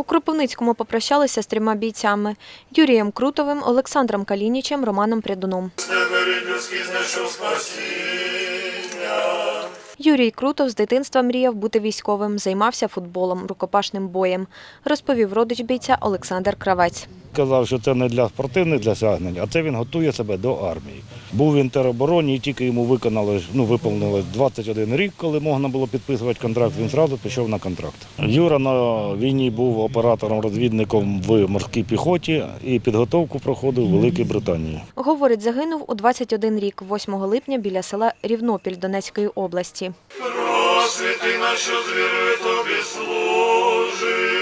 У Кропивницькому попрощалися з трьома бійцями – Юрієм Крутовим, Олександром Калінічем, Романом Прядуном. Юрій Крутов з дитинства мріяв бути військовим, займався футболом, рукопашним боєм, розповів родич бійця Олександр Кравець. Казав, що це не для спортивних досягнень, а це він готує себе до армії. Був в інтеробороні, і тільки йому виконали, ну, виповнилось 21 рік, коли можна було підписувати контракт, він одразу пішов на контракт. Юра на війні був оператором-розвідником в морській піхоті і підготовку проходив в Великій Британії. Говорить, загинув у 21 рік, 8 липня біля села Рівнопіль Донецької області. Просвіти на що з тобі служимо.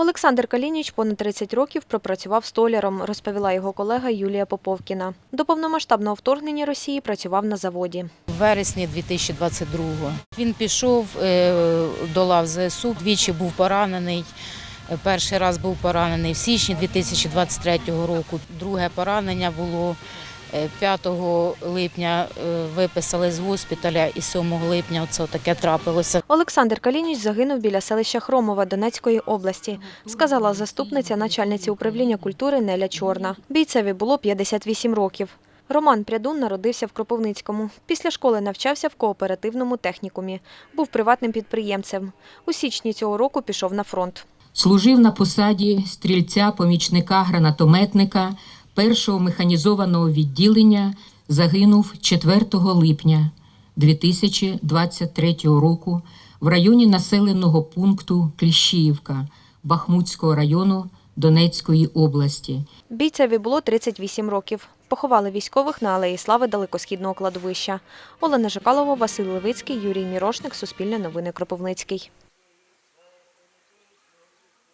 Олександр Калініч понад 30 років пропрацював столяром, розповіла його колега Юлія Поповкіна. До повномасштабного вторгнення Росії працював на заводі. В вересні 2022-го. Він пішов е, до лав ЗСУ, двічі був поранений. Е, Перший раз був поранений в січні 2023 року. Друге поранення було 5 липня. е, Виписали з госпіталя і 7 липня це таке трапилося. Олександр Калініч загинув біля селища Хромова Донецької області, сказала заступниця начальниці управління культури Неля Чорна. Бійцеві було 58 років. Роман Прядун народився в Кропивницькому. Після школи навчався в кооперативному технікумі. Був приватним підприємцем. У січні цього року пішов на фронт. Служив на посаді стрільця-помічника гранатометника першого механізованого відділення, загинув 4 липня 2023 року в районі населеного пункту Кліщіївка Бахмутського району Донецької області. Бійцеві було 38 років. Поховали військових на Алеї Слави Далекосхідного кладовища. Олена Жикалова, Василь Левицький, Юрій Мірошник, Суспільне новини Кропивницький.